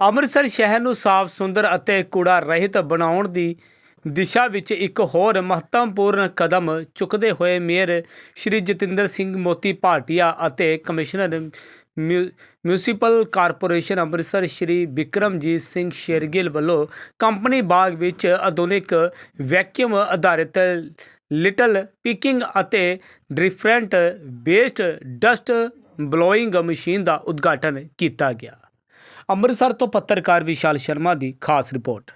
ਅੰਮ੍ਰਿਤਸਰ ਸ਼ਹਿਰ ਨੂੰ ਸਾਫ਼, ਸੁੰਦਰ ਅਤੇ ਕੂੜਾ ਰਹਿਤ ਬਣਾਉਣ ਦੀ ਦਿਸ਼ਾ ਵਿੱਚ ਇੱਕ ਹੋਰ ਮਹੱਤਵਪੂਰਨ ਕਦਮ ਚੁੱਕਦੇ ਹੋਏ ਮੇਅਰ ਸ਼੍ਰੀ ਜਤਿੰਦਰ ਸਿੰਘ ਮੋਤੀ ਭਾਟੀਆ ਅਤੇ ਕਮਿਸ਼ਨਰ ਮਿਊ- ਮਿਊਂਸੀਪਲ ਕਾਰਪੋਰੇਸ਼ਨ ਅੰਮ੍ਰਿਤਸਰ ਸ਼੍ਰੀ ਵਿਕਰਮਜੀਤ ਸਿੰਘ ਸ਼ੇਰਗਿੱਲ ਵੱਲੋਂ ਕੰਪਨੀ ਬਾਗ ਵਿੱਚ ਆਧੁਨਿਕ ਵੈਕਿਊਮ ਆਧਾਰਿਤ ਲਿਟਲ ਪਿਕਿੰਗ ਅਤੇ different waste dust blowing machine ਦਾ ਉਦਘਾਟਨ ਕੀਤਾ ਗਿਆ। ਅੰਮ੍ਰਿਤਸਰ ਤੋਂ ਪੱਤਰਕਾਰ ਵਿਸ਼ਾਲ ਸ਼ਰਮਾ ਦੀ ਖਾਸ ਰਿਪੋਰਟ।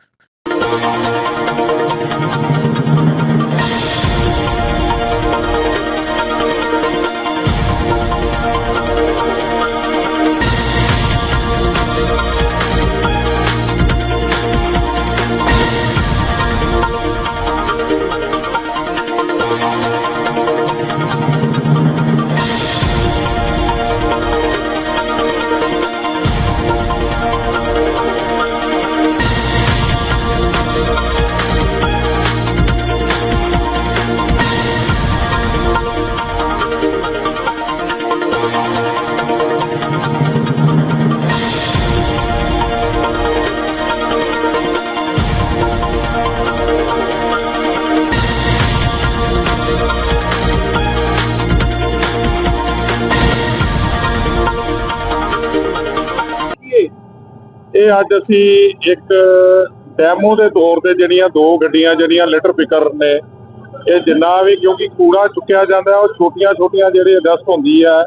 ਇਹ ਅੱਜ ਅਸੀਂ ਇੱਕ ਡੈਮੋ ਦੇ ਤੌਰ ਤੇ ਜਿਹੜੀਆਂ ਦੋ ਗੱਡੀਆਂ, ਜਿਹੜੀਆਂ ਲਿਟਰ ਪਿਕਰ ਨੇ, ਇਹ ਜਿੰਨਾ ਵੀ ਕਿਉਂਕਿ ਕੂੜਾ ਚੁੱਕਿਆ ਜਾਂਦਾ, ਉਹ ਛੋਟੀਆਂ ਛੋਟੀਆਂ ਜਿਹੜੀ ਡਸਟ ਹੁੰਦੀ ਹੈ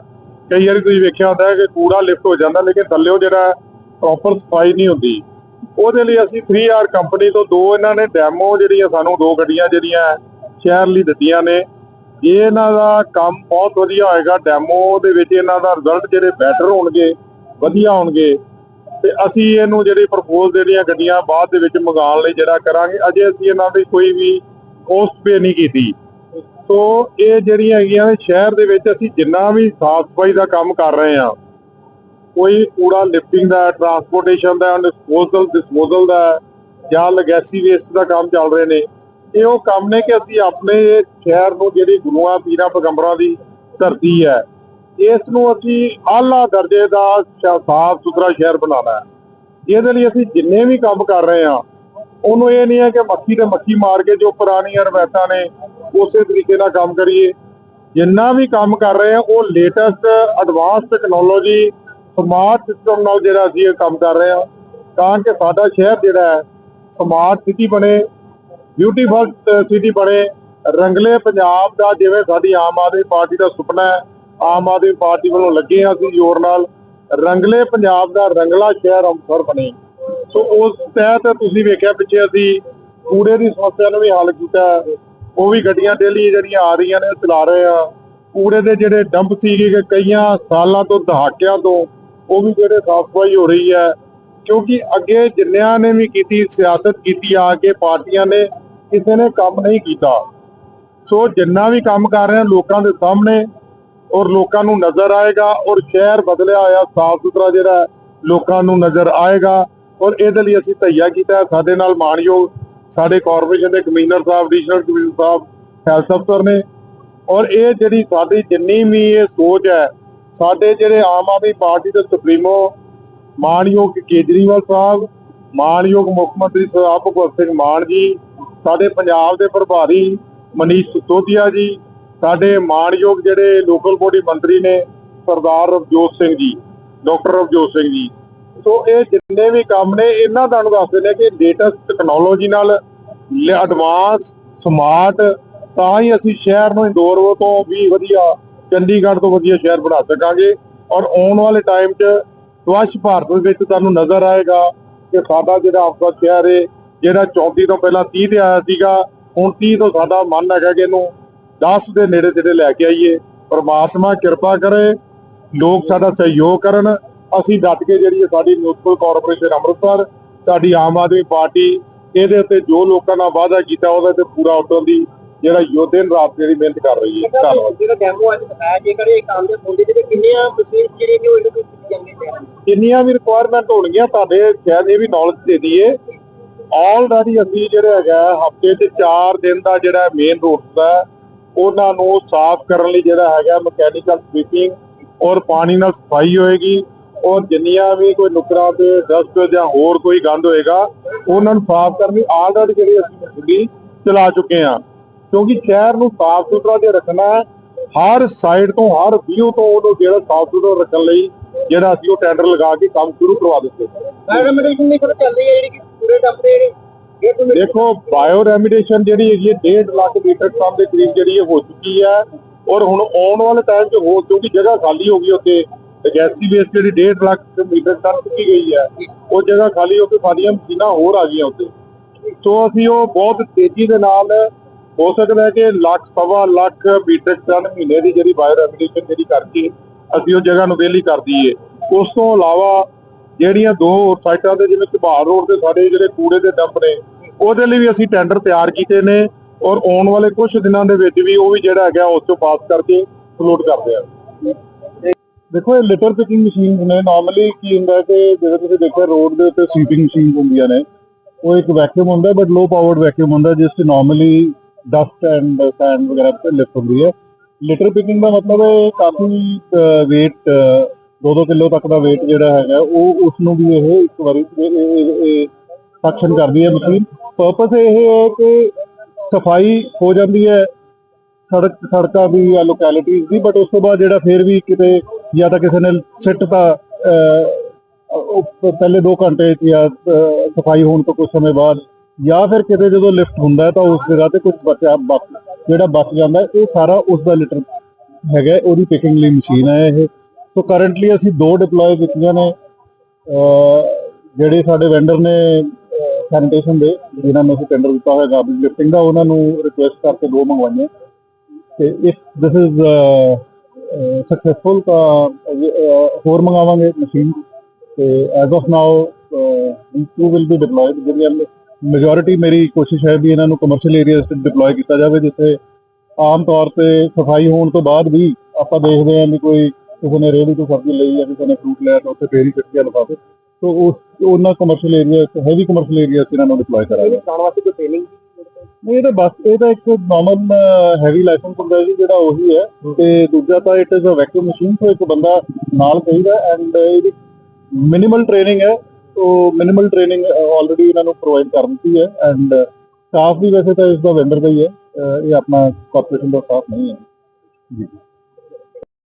ਕਈ ਵਾਰੀ ਤੁਸੀਂ ਵੇਖਿਆ ਹੁੰਦਾ ਕਿ ਕੂੜਾ ਲਿਫਟ ਹੋ ਜਾਂਦਾ, ਲੇਕਿਨ ਥੱਲੇੋਂ ਜਿਹੜਾ ਪ੍ਰੋਪਰ ਸਫ਼ਾਈ ਨਹੀਂ ਹੁੰਦੀ। ਉਹਦੇ ਲਈ ਅਸੀਂ 3R ਕੰਪਨੀ ਤੋਂ ਦੋ ਇਹਨਾਂ ਨੇ ਡੈਮੋ ਜਿਹੜੀਆਂ ਸਾਨੂੰ ਦੋ ਗੱਡੀਆਂ ਜਿਹੜੀਆਂ ਸ਼ਹਿਰ ਲਈ ਦਿੱਤੀਆਂ ਨੇ। ਇਹ ਇਹਨਾਂ ਦਾ ਕੰਮ ਬਹੁਤ ਵਧੀਆ ਹੋਏਗਾ ਡੈਮੋ ਦੇ ਵਿੱਚ ਇਹਨਾਂ ਦਾ ਰਿਜ਼ਲਟ ਜਿਹੜੇ ਬੈਟਰ ਹੋਣਗੇ, ਵਧੀਆ ਹੋਣਗੇ। ਤੇ ਅਸੀਂ ਇਹਨੂੰ ਜਿਹੜੀ ਪ੍ਰਪੋਜ਼ ਜਿਹੜੀਆਂ ਗੱਡੀਆਂ ਬਾਅਦ ਦੇ ਵਿੱਚ ਮੰਗਾਉਣ ਲਈ ਜਿਹੜਾ ਕਰਾਂਗੇ, ਅਜੇ ਅਸੀਂ ਇਹਨਾਂ ਦੀ ਕੋਈ ਵੀ ਕੋਸਟ ਪੇ ਨਹੀਂ ਕੀਤੀ। ਸੋ ਇਹ ਜਿਹੜੀਆਂ ਹੈਗੀਆਂ ਸ਼ਹਿਰ ਦੇ ਵਿੱਚ ਅਸੀਂ ਜਿੰਨਾ ਵੀ ਸਾਫ਼ ਸਫ਼ਾਈ ਦਾ ਕੰਮ ਕਰ ਰਹੇ ਹਾਂ, ਕੋਈ ਕੂੜਾ ਲਿਫਟਿੰਗ ਦਾ ਟਰਾਂਸਪੋਰਟੇਸ਼ਨ ਦਾ ਡਿਸਪੋਜ਼ਲ ਡਿਸਪੋਜ਼ਲ ਦਾ ਜਾਂ ਲੈਗੈਸੀ ਵੇਸਟ ਦਾ ਕੰਮ ਚੱਲ ਰਹੇ ਨੇ, ਇਹ ਉਹ ਕੰਮ ਨੇ ਕਿ ਅਸੀਂ ਆਪਣੇ ਸ਼ਹਿਰ ਨੂੰ ਜਿਹੜੀ ਗੁਰੂਆਂ, ਪੀਰਾਂ, ਪੈਗੰਬਰਾਂ ਦੀ ਧਰਤੀ ਹੈ ਇਸ ਨੂੰ ਅਸੀਂ ਆਲਾ ਦਰਜੇ ਦਾ ਸਾਫ਼ ਸੁਥਰਾ ਸ਼ਹਿਰ ਬਣਾਉਣਾ ਹੈ। ਜਿਹਦੇ ਲਈ ਅਸੀਂ ਜਿੰਨੇ ਵੀ ਕੰਮ ਕਰ ਰਹੇ ਹਾਂ, ਉਹਨੂੰ ਇਹ ਨਹੀਂ ਹੈ ਕਿ ਮੱਖੀ ਤੇ ਮੱਖੀ ਮਾਰ ਕੇ ਜੋ ਪੁਰਾਣੀਆਂ ਰਵਾਇਤਾਂ ਨੇ, ਉਸੇ ਤਰੀਕੇ ਨਾਲ ਕੰਮ ਕਰੀਏ। ਜਿੰਨਾ ਵੀ ਕੰਮ ਕਰ ਰਹੇ ਹਾਂ, ਉਹ latest advance technology smart system ਨਾਲ ਜਿਹੜਾ ਅਸੀਂ ਇਹ ਕੰਮ ਕਰ ਰਹੇ ਹਾਂ, ਤਾਂ ਕਿ ਸਾਡਾ ਸ਼ਹਿਰ ਜਿਹੜਾ ਹੈ ਸਮਾਰਟ ਸਿਟੀ ਬਣੇ ਬਿਊਟੀਫੁਲ ਸਿਟੀ ਬਣੇ। ਰੰਗਲੇ ਪੰਜਾਬ ਦਾ ਜਿਵੇਂ ਸਾਡੀ ਆਮ ਆਦਮੀ ਪਾਰਟੀ ਦਾ ਸੁਪਨਾ ਹੈ ਆਮ ਆਦਮੀ ਪਾਰਟੀ ਵੱਲੋਂ ਲੱਗੇ ਹਾਂ ਅਸੀਂ ਜ਼ੋਰ ਨਾਲ। ਰੰਗਲੇ ਪੰਜਾਬ ਦਾ ਰੰਗਲਾ ਸ਼ਹਿਰ ਅੰਮ੍ਰਿਤਸਰ ਬਣੇ। ਸੋ ਉਸ ਤਹਿਤ ਤੁਸੀਂ ਵੇਖਿਆ ਪਿੱਛੇ ਅਸੀਂ ਕੂੜੇ ਦੀ ਸਮੱਸਿਆ ਨੂੰ ਵੀ ਹੱਲ ਕੀਤਾ। ਉਹ ਵੀ ਗੱਡੀਆਂ ਡੇਲੀ ਜਿਹੜੀਆਂ ਆ ਰਹੀਆਂ ਨੇ, ਚਲਾ ਰਹੇ ਆ ਕੂੜੇ ਦੇ ਜਿਹੜੇ ਡੰਪ ਸੀਗੇ ਕਈਆਂ ਸਾਲਾਂ ਤੋਂ, ਦਹਾਕਿਆਂ ਤੋਂ ਉਹ ਵੀ ਜਿਹੜੇ ਸਾਫ਼ ਸਫ਼ਾਈ ਹੋ ਰਹੀ ਹੈ। ਕਿਉਂਕਿ ਅੱਗੇ ਜਿੰਨਿਆਂ ਨੇ ਵੀ ਕੀਤੀ, ਸਿਆਸਤ ਕੀਤੀ ਆ ਕੇ ਪਾਰਟੀਆਂ ਨੇ, ਕਿਸੇ ਨੇ ਕੰਮ ਨਹੀਂ ਕੀਤਾ। ਸੋ ਜਿੰਨਾ ਵੀ ਕੰਮ ਕਰ ਰਹੇ ਲੋਕਾਂ ਦੇ ਸਾਹਮਣੇ ਔਰ ਲੋਕਾਂ ਨੂੰ ਨਜ਼ਰ ਆਏਗਾ ਔਰ ਸ਼ਹਿਰ ਬਦਲਿਆ ਹੋਇਆ, ਸਾਫ਼ ਸੁਥਰਾ ਜਿਹੜਾ ਲੋਕਾਂ ਨੂੰ ਨਜ਼ਰ ਆਏਗਾ ਔਰ ਇਹਦੇ ਲਈ ਅਸੀਂ ਤਈਆ ਕੀਤਾ ਸਾਡੇ ਨਾਲ ਮਾਣਯੋਗ ਸਾਡੇ ਕਾਰਪੋਰੇਸ਼ਨ ਦੇ ਕਮਿਸ਼ਨਰ ਸਾਹਿਬ ਐਡੀਸ਼ਨਲ ਕਮਿਸ਼ਨਰ ਸਾਹਿਬ ਹੈਲਥ ਅਫਸਰ ਨੇ ਔਰ ਇਹ ਜਿਹੜੀ ਸਾਡੀ ਜਿੰਨੀ ਵੀ ਇਹ ਸੋਚ ਹੈ, ਸਾਡੇ ਜਿਹੜੇ ਆਮ ਆਦਮੀ ਪਾਰਟੀ ਦੇ ਸੁਪਰੀਮੋ ਮਾਣਯੋਗ ਕੇਜਰੀਵਾਲ ਸਾਹਿਬ, ਮਾਣਯੋਗ ਮੁੱਖ ਮੰਤਰੀ ਸਰਦਾਰ ਭਗਵੰਤ ਸਿੰਘ ਮਾਨ ਜੀ, ਸਾਡੇ ਪੰਜਾਬ ਦੇ ਪ੍ਰਭਾਰੀ ਮਨੀਸ਼ ਸਿਸੋਦੀਆ ਜੀ ਸਾਡੇ ਮਾਣਯੋਗ ਜਿਹੜੇ ਲੋਕਲ ਬੋਡੀ ਮੰਤਰੀ ਨੇ ਸਰਦਾਰ ਰਵਜੋਤ ਸਿੰਘ ਜੀ ਡਾਕਟਰ ਰਵਜੋਤ ਸਿੰਘ ਜੀ। ਸੋ ਇਹ ਜਿੰਨੇ ਵੀ ਕੰਮ ਨੇ, ਇਹਨਾਂ ਤੁਹਾਨੂੰ ਦੱਸਦੇ ਨੇ ਕਿ ਲੇਟੈਸਟ ਟੈਕਨੋਲੋਜੀ ਨਾਲ ਐਡਵਾਂਸ ਸਮਾਰਟ ਤਾਂ ਹੀ ਅਸੀਂ ਸ਼ਹਿਰ ਨੂੰ ਇੰਦੌਰ ਤੋਂ ਵੀ ਵਧੀਆ, ਚੰਡੀਗੜ੍ਹ ਤੋਂ ਵਧੀਆ ਸ਼ਹਿਰ ਬਣਾ ਸਕਾਂਗੇ। ਔਰ ਆਉਣ ਵਾਲੇ ਟਾਈਮ 'ਚ ਸਵੱਛ ਭਾਰਤ ਦੇ ਵਿੱਚ ਤੁਹਾਨੂੰ ਨਜ਼ਰ ਆਏਗਾ ਕਿ ਸਾਡਾ ਜਿਹੜਾ ਆਪਦਾ ਸ਼ਹਿਰ ਹੈ ਜਿਹੜਾ 34 ਤੋਂ ਪਹਿਲਾਂ 30 ਤੇ ਆਇਆ ਸੀਗਾ, ਹੁਣ 30 ਤੋਂ ਸਾਡਾ ਮਨ ਹੈਗਾ ਕਿ ਇਹਨੂੰ 10 ਦੇ ਨੇੜੇ ਤੇੜੇ ਲੈ ਕੇ ਆਈਏ। ਪਰਮਾਤਮਾ ਕਿਰਪਾ ਕਰੇ ਲੋਕ ਸਾਡਾ ਸਹਿਯੋਗ ਕਰਨ। ਅਸੀਂ ਡਟ ਕੇ ਜਿਹੜੀ ਹੈ ਸਾਡੀ ਮਿਊਨਿਸਪਲ ਕਾਰਪੋਰੇਸ਼ਨ ਅੰਮ੍ਰਿਤਸਰ ਸਾਡੀ ਆਮ ਆਦਮੀ ਪਾਰਟੀ ਇਹਦੇ ਉੱਤੇ ਜੋ ਲੋਕਾਂ ਨਾਲ ਵਾਅਦਾ ਕੀਤਾ ਉਹਦੇ ਤੇ ਪੂਰਾ ਉਤਰਨ ਦੀ ਜਿਹੜਾ ਯੋਧਨ ਰਾਤ ਜਿਹੜੀ ਮਿਹਨਤ ਕਰ ਰਹੀ ਹੈ। ਧੰਨਵਾਦ। ਜਿਹੜਾ ਡੈਮੋ ਅੱਜ ਦਿਖਾਇਆ ਜੇਕਰ ਇਹ ਕੰਮ ਦੇ ਹੁੰਦੇ ਤੇ ਕਿੰਨੀਆਂ ਮਸ਼ੀਨ ਨੇ ਉਹ ਇਹਦੇ ਵਿੱਚ ਵੀ ਰਿਕੁਆਇਰਮੈਂਟ ਹੋਣਗੀਆਂ ਤੁਹਾਡੇ ਸ਼ਾਇਦ ਇਹ ਵੀ ਨੌਲੇਜ ਦੇ ਦਈਏ। ਆਲਰੇਡੀ ਅਸੀਂ ਜਿਹੜੇ ਹੈਗਾ ਹਫ਼ਤੇ 'ਚ 4 ਦਿਨ ਦਾ ਜਿਹੜਾ ਮੇਨ ਰੂਟ ਹੈ ਉਹਨਾਂ ਨੂੰ ਸਾਫ਼ ਕਰਨ ਲਈ ਜਿਹੜਾ ਹੈਗਾ ਮਕੈਨੀਕਲ ਸਵੀਪਿੰਗ ਔਰ ਪਾਣੀ ਨਾਲ ਸਫ਼ਾਈ ਹੋਏਗੀ ਔਰ ਜਿੰਨੀਆਂ ਵੀ ਕੋਈ ਨੁਕਰਾਂ ਤੇ ਡਸਟ ਜਾਂ ਹੋਰ ਕੋਈ ਗੰਦ ਹੋਏਗਾ, ਉਹਨਾਂ ਨੂੰ ਸਾਫ਼ ਕਰਨ ਲਈ ਆਲਰੇਡੀ ਜਿਹੜੀ ਅਸੀਂ ਮਸ਼ੀਨਰੀ ਚਲਾ ਚੁੱਕੇ ਹਾਂ। ਕਿਉਂਕਿ ਸ਼ਹਿਰ ਨੂੰ ਸਾਫ਼ ਸੁਥਰਾ ਜੇ ਰੱਖਣਾ ਹੈ, ਹਰ ਸਾਈਡ ਤੋਂ, ਹਰ ਵਿਊ ਤੋਂ ਉਹਨੂੰ ਜਿਹੜਾ ਸਾਫ਼ ਸੁਥਰਾ ਰੱਖਣ ਲਈ ਜਿਹੜਾ ਅਸੀਂ ਉਹ ਟੈਂਡਰ ਲਗਾ ਕੇ ਕੰਮ ਸ਼ੁਰੂ ਕਰਵਾ ਦਿੱਤੇ। ਮੈਡਮੇਸ਼ਨ ਨਹੀਂ ਫਿਰ ਚੱਲ ਰਹੀ ਹੈ ਜਿਹੜੀ ਕਿ ਪੂਰੇ ਟੱਪ ਦੇ? ਜਿਹੜੇ ਦੇਖੋ ਬਾਇਓ ਰੈਮੀਡੀਏਸ਼ਨ ਜਿਹੜੀ ਹੈਗੀ ਹੈ 1.5 ਲੱਖ ਲੀਟਰ ਟਨ ਦੇ ਕਰੀਬ ਜਿਹੜੀ ਇਹ ਹੋ ਚੁੱਕੀ ਹੈ। ਔਰ ਹੁਣ ਆਉਣ ਵਾਲੇ ਟਾਈਮ 'ਚ ਹੋ ਕਿਉਂਕਿ ਜਗ੍ਹਾ ਖਾਲੀ ਹੋ ਗਈ ਉੱਥੇ ਗੈਸੀ ਵੇਸਟ ਜਿਹੜੀ 1.5 ਲੱਖ ਮੀਟਰ ਟਨ ਚੁੱਕੀ ਗਈ ਹੈ, ਉਹ ਜਗ੍ਹਾ ਖਾਲੀ ਹੋ ਕੇ ਸਾਡੀਆਂ ਮਸ਼ੀਨਾਂ ਹੋਰ ਆ ਗਈਆਂ ਉੱਥੇ। ਸੋ ਅਸੀਂ ਉਹ ਬਹੁਤ ਤੇਜ਼ੀ ਦੇ ਨਾਲ ਹੋ ਸਕਦਾ ਹੈ ਕਿ ਲੱਖ, ਸਵਾ ਲੱਖ ਮੀਟਰ ਟਨ ਮਹੀਨੇ ਦੀ ਜਿਹੜੀ ਬਾਇਓ ਰੈਮੀਡੀਏਸ਼ਨ ਜਿਹੜੀ ਕਰਕੇ ਅਸੀਂ ਉਹ ਜਗ੍ਹਾ ਨੂੰ ਵਿਹਲੀ ਕਰ ਦਈਏ। ਉਸ ਤੋਂ ਇਲਾਵਾ ਜਿਹੜੀਆਂ ਦੋ ਸਾਈਟਾਂ ਤੇ ਜਿਵੇਂ ਝਬਾਰ ਰੋਡ ਤੇ ਸਾਡੇ ਜਿਹੜੇ ਕੂੜੇ ਦੇ ਡੰਪ ਨੇ, ਉਹਦੇ ਲਈ ਵੀ ਅਸੀਂ ਟੈਂਡਰ ਤਿਆਰ ਕੀਤੇ ਨੇ ਔਰ ਆਉਣ ਵਾਲੇ ਕੁਝ ਦਿਨਾਂ ਦੇ ਵਿੱਚ ਵੀ ਉਹ ਵੀ ਜਿਹੜਾ ਹੈਗਾ ਉਸ ਤੋਂ ਪਾਸ ਕਰਕੇ ਫਲੋਟ ਕਰਦੇ ਆ। ਦੇਖੋ, ਇਹ ਲਿਟਰ ਪਿਕਿੰਗ ਮਸ਼ੀਨਸ ਨੇ। ਨਾਰਮਲੀ ਕੀ ਹੁੰਦਾ ਕਿ ਜਿਵੇਂ ਤੁਸੀਂ ਦੇਖਿਆ ਰੋਡ ਦੇ ਉੱਤੇ ਸਵੀਪਿੰਗ ਮਸ਼ੀਨ ਹੁੰਦੀਆਂ ਨੇ, ਉਹ ਇੱਕ ਵੈਕਿਊਮ ਹੁੰਦਾ ਬਟ ਲੋ ਪਾਵਰਡ ਵੈਕਿਊਮ ਹੁੰਦਾ, ਜਿਸ ਤੇ ਨਾਰਮਲੀ ਡਸਟ ਐਂਡ ਸੈਂਡ ਵਗੈਰਾ ਤੇ ਲਿਫਟ ਹੁੰਦੀ ਹੈ। ਲਿਟਰ ਪਿਕਿੰਗ ਦਾ ਮਤਲਬ ਹੈ ਕਾਫੀ weight 2-2 ਕਿਲੋ ਤੱਕ ਦਾ weight ਜਿਹੜਾ ਹੈਗਾ ਉਹ ਉਸ ਨੂੰ ਵੀ ਇਹ ਇੱਕ ਵਾਰੀ ਸੈਕਸ਼ਨ ਕਰਦੀ ਹੈ ਮਸ਼ੀਨ ਪਰਪਸ ਇਹ ਹੈ ਕਿ ਸਫ਼ਾਈ ਹੋ ਜਾਂਦੀ ਹੈ ਸੜਕ ਸੜਕਾਂ ਦੀ ਜਾਂ ਲੋਕੈਲਿਟੀਜ਼ ਦੀ ਬਟ ਉਸ ਤੋਂ ਬਾਅਦ ਜਿਹੜਾ ਫੇਰ ਵੀ ਕਿਤੇ ਜਾਂ ਤਾਂ ਕਿਸੇ ਨੇ ਸਿੱਟ ਤਾਂ ਅਹ, ਉਹ ਪਹਿਲੇ 2 ਘੰਟੇ 'ਚ ਜਾਂ ਅਹ, ਸਫ਼ਾਈ ਹੋਣ ਤੋਂ ਕੁਝ ਸਮੇਂ ਬਾਅਦ ਜਾਂ ਫਿਰ ਕਿਤੇ ਜਦੋਂ ਲਿਫਟ ਹੁੰਦਾ ਹੈ ਤਾਂ ਉਸ ਜਗ੍ਹਾ ਤੇ ਕੁਝ ਬਚਿਆ ਬਚ ਜਿਹੜਾ ਬਚ ਜਾਂਦਾ ਹੈ, ਇਹ ਸਾਰਾ ਉਸ ਦਾ ਲਿਟਰ ਹੈਗਾ ਹੈ, ਉਹਦੀ ਪਿਕਿੰਗ ਲਈ ਮਸ਼ੀਨ ਹੈ ਇਹ। ਸੋ ਕਰੰਟਲੀ ਅਸੀਂ ਦੋ ਡਿਪਲੋਏ ਕੀਤੀਆਂ ਨੇ ਜਿਹੜੇ ਸਾਡੇ ਵੈਂਡਰ ਨੇ ਸੈਨੀਟੇਸ਼ਨ ਦੇ, ਜਿਨ੍ਹਾਂ ਨੂੰ ਅਸੀਂ ਟੈਂਡਰ ਦਿੱਤਾ ਹੋਇਆ ਗਾਰਬੇਜ ਲਿਫਟਿੰਗ ਦਾ, ਉਹਨਾਂ ਨੂੰ ਰਿਕੁਐਸਟ ਕਰਕੇ ਦੋ ਮੰਗਵਾਈਆਂ। ਤੇ ਇਫ ਦਿਸ ਇਜ਼ ਸਕਸੈਸਫੁਲ ਤਾਂ ਹੋਰ ਮੰਗਾਵਾਂਗੇ ਮਸ਼ੀਨ ਤੇ as of now two will be deployed ਜਿਹੜੀਆਂ ਮੈਜੋਰਿਟੀ ਮੇਰੀ ਕੋਸ਼ਿਸ਼ ਹੈ ਵੀ ਇਹਨਾਂ ਨੂੰ ਕਮਰਸ਼ੀਅਲ ਏਰੀਆਜ਼ ਤੇ ਡਿਪਲੋਏ ਕੀਤਾ ਜਾਵੇ, ਜਿੱਥੇ ਆਮ ਤੌਰ ਤੇ ਸਫ਼ਾਈ ਹੋਣ ਤੋਂ ਬਾਅਦ ਵੀ ਆਪਾਂ ਦੇਖਦੇ ਹਾਂ ਵੀ ਕੋਈ ਕਿਸੇ ਨੇ ਰੇਹੜੀ ਤੋਂ ਸਬਜ਼ੀ ਲਈ ਜਾਂ ਕਿਸੇ ਨੇ ਫਰੂਟ ਲਿਆ ਤਾਂ ਉੱਥੇ ਫੇਰ ਗਿਆ ਲਿਫਾਫੇ। ਸੋ ਉਸ ਉਹਨਾਂ commercial area heavy commercial area ਇਹਨਾਂ ਨੂੰ ਡਿਪਲੋਏ ਕਰਾਂਗੇ ਖਾਣ ਵਾਸਤੇ ਕੋਈ ਟ੍ਰੇਨਿੰਗ ਨਹੀਂ ਇਹ ਤਾਂ ਬਸ ਇਹ ਤਾਂ ਇੱਕ ਨਾਰਮਲ ਹੈਵੀ ਲਾਇਸੈਂਸ ਹੁੰਦਾ ਜੀ ਜਿਹੜਾ ਉਹੀ ਹੈ। ਤੇ ਦੂਜਾ ਤਾਂ it is a vacuum machine ਤੋਂ ਇੱਕ ਬੰਦਾ ਨਾਲ ਚਾਹੀਦਾ ਐਂਡ ਇਹਦੀ ਮਿਨੀਮਲ ਟ੍ਰੇਨਿੰਗ ਹੈ। ਉਹ ਮਿਨੀਮਲ ਟ੍ਰੇਨਿੰਗ ਆਲਰੇਡੀ ਇਹਨਾਂ ਨੂੰ ਪ੍ਰੋਵਾਈਡ ਕਰ ਦਿੱਤੀ ਹੈ ਐਂਡ ਸਟਾਫ ਵੀ ਵੈਸੇ ਤਾਂ ਇਸ ਦਾ ਵੈਂਡਰ ਦਾ ਹੀ ਹੈ। ਇਹ ਆਪਣਾ ਕਾਰਪੋਰੇਸ਼ਨ ਦਾ ਸਟਾਫ ਨਹੀਂ ਹੈ। ਜੀ।